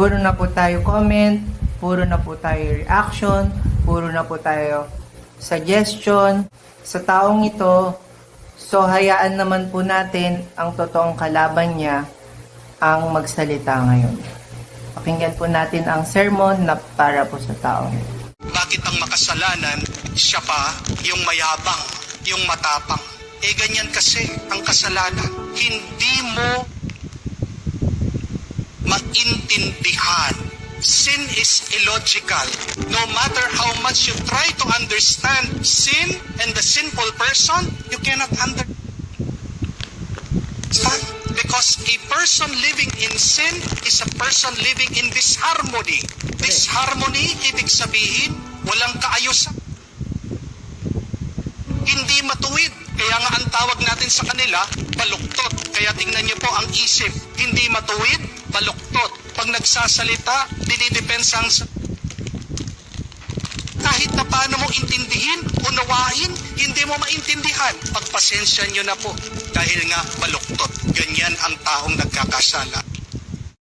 Puro na po tayo comment, puro na po tayo reaction, puro na po tayo suggestion sa taong ito. So hayaan naman po natin ang totoong kalaban niya ang magsalita ngayon. Pakinggan po natin ang sermon na para po sa taong ito. Bakit ang makasalanan, siya pa yung mayabang, yung matapang? Eh ganyan kasi ang kasalanan. Hindi mo maintindihan. Sin is illogical. No matter how much you try to understand sin and the sinful person, you cannot understand. Because a person living in sin is a person living in disharmony. Disharmony, ibig sabihin, walang kaayusan. Hindi matuwid. Kaya nga ang tawag natin sa kanila, baluktot. Kaya tingnan niyo po ang isip. Hindi matuwid, baluktot. Pag nagsasalita, dinidepensa ang kahit na paano mo intindihin, unawain, hindi mo maintindihan. Pagpasensya nyo na po. Dahil nga baluktot. Ganyan ang taong nagkakasala.